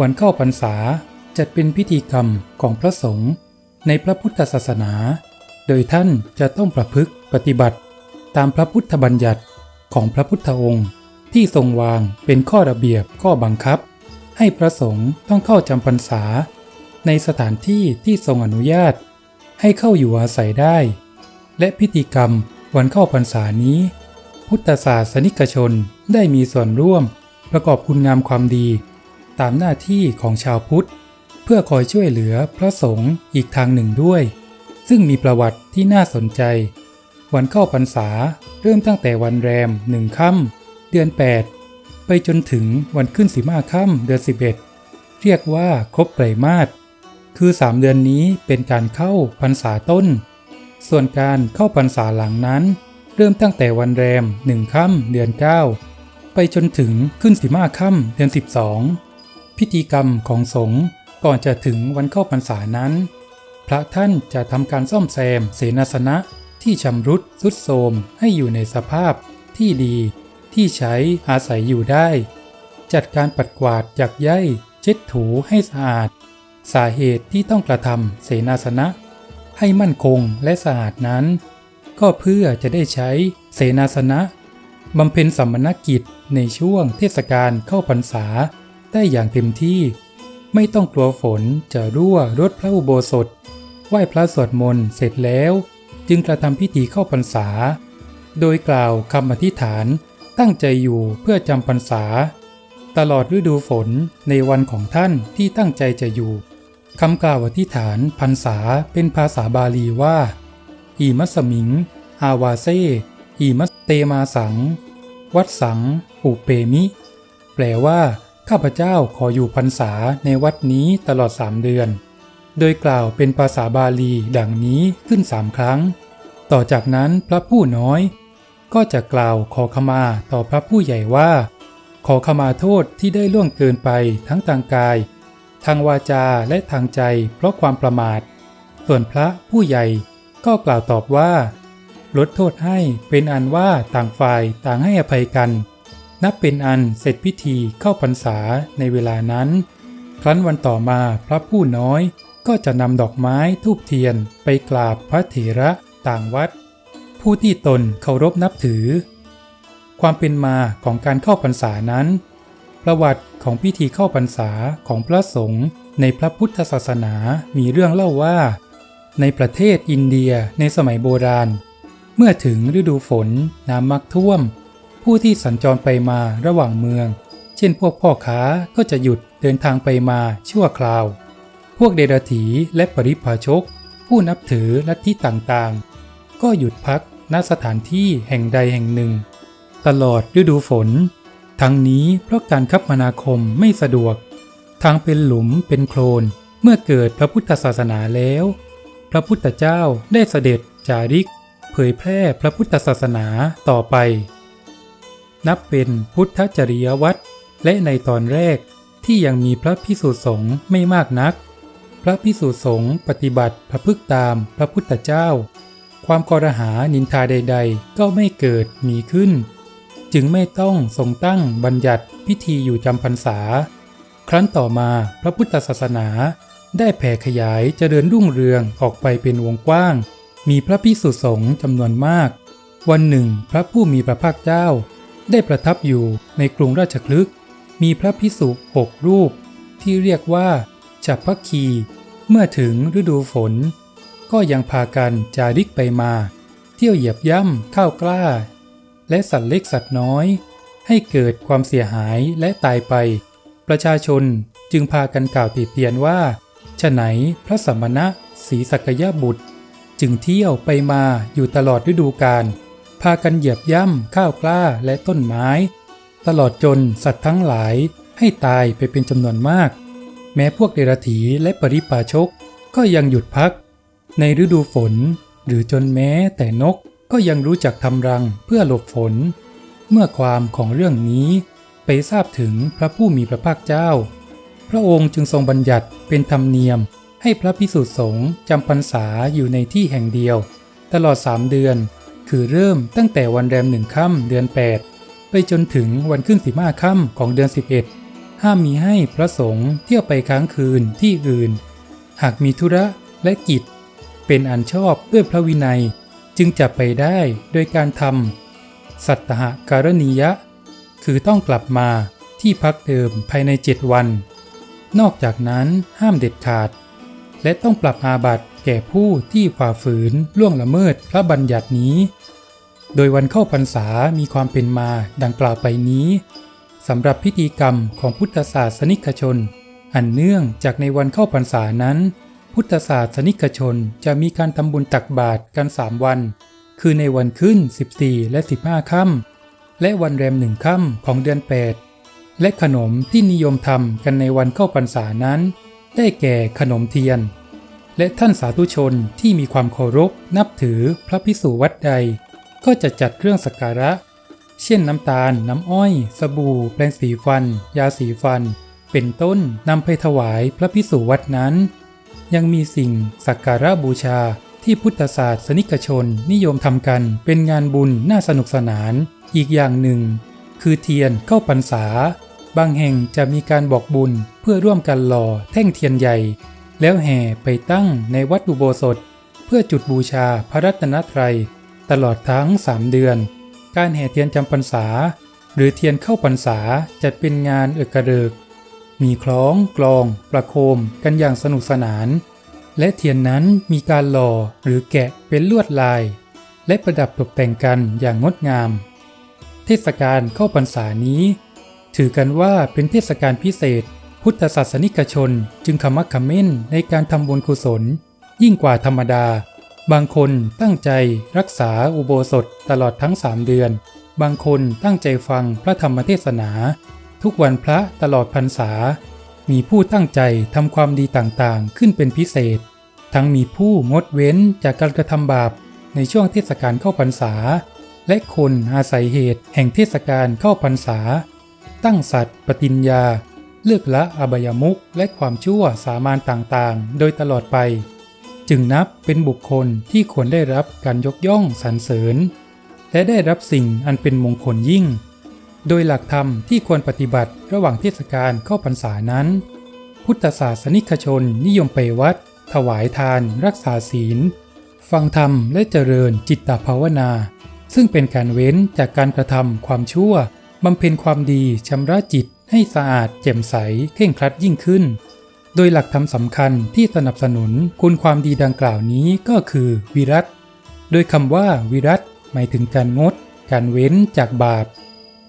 วันเข้าพรรษาจัดเป็นพิธีกรรมของพระสงฆ์ในพระพุทธศาสนา โดยท่านจะต้องประพฤติปฏิบัติ ตามพระพุทธบัญญัติของพระพุทธองค์ที่ทรงวางเป็นข้อระเบียบข้อบังคับ ให้พระสงฆ์ต้องเข้าจำพรรษา ในสถานที่ที่ทรงอนุญาต ให้เข้าอยู่อาศัยได้ และพิธีกรรมวันเข้าพรรษานี้ พุทธศาสนิกชนได้มีส่วนร่วมประกอบคุณงามความดี ตามหน้าที่ของชาวพุทธ เพื่อคอยช่วยเหลือพระสงฆ์อีกทางหนึ่งด้วย ซึ่งมีประวัติที่น่าสนใจ วันเข้าพรรษาเริ่มตั้งแต่วันแรมหนึ่งค่ำเดือน 8 ไปจนถึงวันขึ้นสิมาค่ำเดือน 11 เรียกว่าครบไตรมาสคือ3เดือนนี้เป็นการเข้าพรรษาต้น ส่วนการเข้าพรรษาหลังนั้น เริ่มตั้งแต่วันแรมหนึ่งค่ำเดือน 9 ไปจนถึงขึ้นสิมาค่ำเดือน 12 พิธีกรรมของสงฆ์ก่อนจะถึงวันเข้าพรรษานั้น พระท่านจะทำการซ่อมแซมเสนาสนะที่ชำรุดทรุดโทรมให้อยู่ในสภาพที่ดีที่ใช้อาศัยอยู่ได้ จัดการปัดกวาดจากใยเช็ดถูให้สะอาด สาเหตุที่ต้องกระทำเสนาสนะ ให้มั่นคงและสะอาดนั้น ก็เพื่อจะได้ใช้เสนาสนะบำเพ็ญสัมมนกิจในช่วงเทศกาลเข้าพรรษา ได้อย่างเต็มที่ ไม่ต้องกลัวฝนจะรั่วรดพระอุโบสถ ไหว้พระสวดมนต์เสร็จแล้ว จึงกระทำพิธีเข้าพรรษา โดยกล่าวคำอธิษฐานตั้งใจอยู่เพื่อจำพรรษา ตลอดฤดูฝนในวันของท่านที่ตั้งใจจะอยู่คำกล่าวอธิษฐานพรรษาเป็นภาษาบาลีว่า อีมัสมิง อาวาเซ อีมัสเตมาสัง วัดสัง อุเปมิ แปลว่า ข้าพเจ้าขออยู่พรรษาในวัดนี้ตลอดสามเดือน โดยกล่าวเป็นภาษาบาลีดังนี้ขึ้นสามครั้ง ต่อจากนั้นพระผู้น้อย ก็จะกล่าวขอขมาต่อพระผู้ใหญ่ว่า ขอขมาโทษที่ได้ล่วงเกินไปทั้งทางกาย ทางวาจาและทางใจเพราะความประมาท ส่วนพระผู้ใหญ่ก็กล่าวตอบว่า ลดโทษให้เป็นอันว่าต่างฝ่ายต่างให้อภัยกัน นับเป็นอันเสร็จพิธีเข้าพรรษาในเวลานั้น ครั้นวันต่อมาพระผู้น้อยก็จะนำดอกไม้ทูบเทียนไปกราบพระเถระต่างวัด ผู้ที่ตนเคารพนับถือ ความเป็นมาของการเข้าพรรษานั้น ประวัติของพิธีเข้าพรรษาของพระสงฆ์ในพระพุทธศาสนามีเรื่องเล่าว่า ในประเทศอินเดียในสมัยโบราณ เมื่อถึงฤดูฝนน้ำมักท่วม ผู้ที่สัญจรไปมาระหว่างเมือง เช่นพวกพ่อค้าก็จะหยุดเดินทางไปมาชั่วคราว พวกเดรัจฉีและปริพาชก ผู้นับถือลัทธิต่างๆ ก็หยุดพักณสถานที่แห่งใดแห่งหนึ่ง ตลอดฤดูฝน ทั้งนี้เพราะการคมนาคมไม่สะดวก ทางเป็นหลุมเป็นโคลนเมื่อเกิดพระพุทธศาสนาแล้ว พระพุทธเจ้าได้เสด็จจาริก เผยแพร่พระพุทธศาสนาต่อไป นับเป็นพุทธจริยวัตรและในตอนแรกที่ยังมีพระพิสุสงฆ์ไม่มากนัก พระพิสุสงฆ์ปฏิบัติพระพึกตามพระพุทธเจ้า ความกรหานินทาใด ๆ ก็ไม่เกิดมีขึ้น จึงไม่ต้องทรงตั้งบัญญัติพิธีอยู่จำพรรษา ครั้นต่อมาพระพุทธศาสนาได้แผ่ขยายเจริญรุ่งเรืองออกไปเป็นวงกว้าง มีพระพิสุสงฆ์จำนวนมาก วันหนึ่ง พระผู้มีพระภาคเจ้า ได้ประทับอยู่ในกรุงราชคลึกมีพระพิสุหกรูป ที่เรียกว่าฉับพักคี เมื่อถึงฤดูฝน ก็ยังพากันจาริกไปมา เที่ยวเหยียบย่ำข้าวกล้า และสัตว์เล็กสัตว์น้อย ให้เกิดความเสียหายและตายไป ประชาชนจึงพากันกล่าวติเตียนว่าฉะไหนพระสมณะศรีสักยบุตร จึงเที่ยวไปมาอยู่ตลอดฤดูกาล พากันเหยียบย่ำข้าวกล้าและต้นไม้ ตลอดจนสัตว์ทั้งหลายให้ตายไปเป็นจำนวนมาก แม้พวกเดรัจฉีและปริปาชกก็ยังหยุดพัก ในฤดูฝน หรือจนแม้แต่นกก็ยังรู้จักทำรังเพื่อหลบฝน เมื่อความของเรื่องนี้ไปทราบถึงพระผู้มีพระภาคเจ้า พระองค์จึงทรงบัญญัติเป็นธรรมเนียม ให้พระพิสุทธิสงฆ์จำพรรษาอยู่ในที่แห่งเดียว ตลอดสามเดือน คือเริ่มตั้งแต่วันแรมหนึ่งค่ำเดือน 8 ไปจนถึงวันขึ้นสิบห้าค่ำของเดือน 11 ห้ามมีให้พระสงฆ์เที่ยวไปค้างคืนที่อื่น หากมีธุระและกิจ เป็นอันชอบด้วยพระวินัยจึงจะไปได้โดยการทำสัตหการณียะ คือต้องกลับมาที่พักเดิมภายในเจ็ดวัน นอกจากนั้นห้ามเด็ดขาด และต้องปรับอาบัติ แก่ผู้ที่ฝ่าฝืนล่วงละเมิดพระบัญญัตินี้ โดยวันเข้าพรรษามีความเป็นมาดังกล่าวไปนี้สำหรับพิธีกรรมของพุทธศาสนิกชน อันเนื่องจากในวันเข้าพรรษานั้น พุทธศาสนิกชนจะมีการทำบุญตักบาตรกันสามวัน คือในวันขึ้น 14 และ 15ค่ำและวันแรมหนึ่งค่ำของเดือน 8 และขนมที่นิยมทำกันในวันเข้าพรรษานั้น ได้แก่ขนมเทียน และท่านสาธุชนที่มีความเคารพนับถือพระพิสุวัดใด ก็จะจัดเครื่องสักการะ เช่นน้ำตาล น้ำอ้อย สบู่ แปรงสีฟัน ยาสีฟัน เป็นต้นนำไปถวายพระพิสุวัดนั้น ยังมีสิ่งสักการะบูชาที่พุทธศาสนิกชนนิยมทำกันเป็นงานบุญน่าสนุกสนาน อีกอย่างหนึ่ง คือเทียนเข้าพรรษา บางแห่งจะมีการบอกบุญเพื่อร่วมกันหล่อแท่งเทียนใหญ่ แล้วแห่ไปตั้งในวัดอุโบสถ เพื่อจุดบูชาพระรัตนตรัย ตลอดทั้งสามเดือน การแห่เทียนจำพรรษา หรือเทียนเข้าพรรษาจัดเป็นงานเอกระเริก มีคล้องกลอง ประโคมกันอย่างสนุกสนาน และเทียนนั้นมีการหล่อหรือแกะเป็นลวดลาย และประดับตกแต่งกันอย่างงดงาม เทศกาลเข้าพรรษานี้ ถือกันว่าเป็นเทศกาลพิเศษ พุทธศาสนิกชนจึงขมักขม้นในการทำบุญกุศล ยิ่งกว่าธรรมดา บางคนตั้งใจรักษาอุโบสถตลอดทั้งสามเดือน บางคนตั้งใจฟังพระธรรมเทศนา ทุกวันพระตลอดพรรษา มีผู้ตั้งใจทำความดีต่างๆ ขึ้นเป็นพิเศษ ทั้งมีผู้งดเว้นจากการกระทำบาปในช่วงเทศกาลเข้าพรรษา และคนอาศัยเหตุแห่งเทศกาลเข้าพรรษา ตั้งสัตว์ปฏิญญา เลือกละอบายมุขและความชั่วสามานต่างๆ โดยตลอดไป จึงนับเป็นบุคคลที่ควรได้รับการยกย่องสรรเสริญ และได้รับสิ่งอันเป็นมงคลยิ่ง โดยหลักธรรมที่ควรปฏิบัติระหว่างเทศกาลเข้าพรรษานั้น พุทธศาสนิกชนนิยมไปวัด ถวายทาน รักษาศีล ฟังธรรมและเจริญจิตตภาวนา ซึ่งเป็นการเว้นจากการกระทำความชั่วบำเพ็ญความดีชำระจิต ให้สะอาดแจ่มใสเข่งครัดยิ่งขึ้น โดยหลักธรรมสำคัญที่สนับสนุนคุณความดีดังกล่าวนี้ก็คือวิรัตโดยคำว่าวิรัตหมายถึงการงด การเว้นจากบาป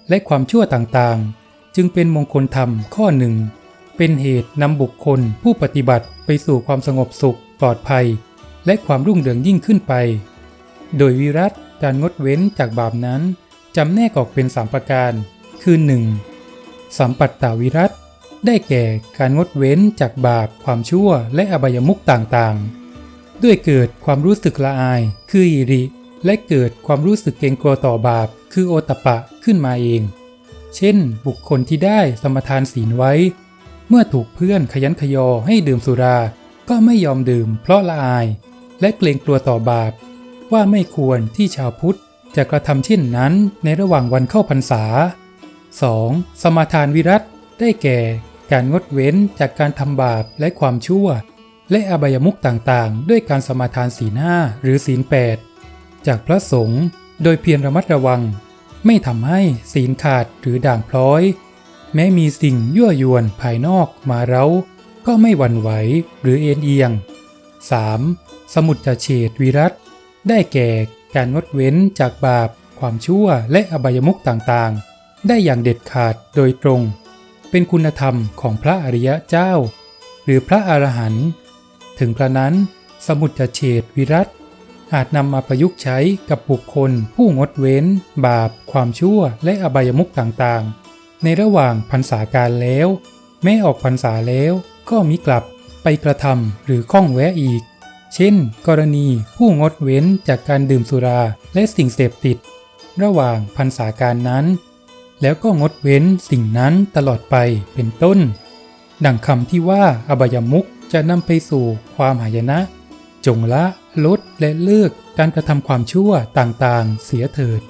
และความชั่วต่างๆ จึงเป็นมงคลธรรมข้อหนึ่ง เป็นเหตุนำบุคคลผู้ปฏิบัติไปสู่ความสงบสุขปลอดภัย และความรุ่งเรืองยิ่งขึ้นไป โดยวิรัตการงดเว้นจากบาปนั้นจำแนกออกเป็นสามประการ คือ 1. สัมปัตตาวิรัตได้แก่การงดเว้นจากบาปความชั่วและอบายมุขต่างๆ ด้วยเกิดความรู้สึกละอาย คืออิริ และเกิดความรู้สึกเกรงกลัวต่อบาป คือโอตปะขึ้นมาเอง เช่น บุคคลที่ได้สมทานศีลไว้ เมื่อถูกเพื่อนขยันขยอให้ดื่มสุรา ก็ไม่ยอมดื่มเพราะละอาย และเกรงกลัวต่อบาป ว่าไม่ควรที่ชาวพุทธจะกระทำเช่นนั้นในระหว่างวันเข้าพรรษา 2. สมาทานวิรัตได้แก่ การงดเว้นจากการทำบาปและความชั่ว และอบายมุขต่างๆ ด้วยการสมาทานศีลห้าหรือศีลแปดจากพระสงฆ์โดยเพียรระมัดระวัง ไม่ทำให้ศีลขาดหรือด่างพร้อย แม้มีสิ่งยั่วยวนภายนอกมาเร้า ก็ไม่หวั่นไหวหรือเอ็นเอียง 3. สมุจจเฉดวิรัตได้แก่การงดเว้นจากบาป ความชั่วและอบายมุขต่างๆ ได้อย่างเด็ดขาดโดยตรง เป็นคุณธรรมของพระอริยเจ้า หรือพระอรหันต์ถึงกระนั้นสมุจเฉดวิรัตอาจนำมาประยุกต์ใช้กับบุคคลผู้งดเว้น บาป ความชั่วและอบายมุขต่างๆ ในระหว่างพรรษาการแล้ว แม้ออกพรรษาแล้วก็มิกลับไปกระทำหรือข้องแวะอีก เช่น กรณีผู้งดเว้นจากการดื่มสุราและสิ่งเสพติด ระหว่างพรรษาการนั้น แล้วก็งดเว้นสิ่งนั้นตลอดไปเป็นต้น ดังคำที่ว่าอบายมุขจะนำไปสู่ความหายนะ จงละลดและเลิกการกระทำความชั่วต่างๆ เสียเถิด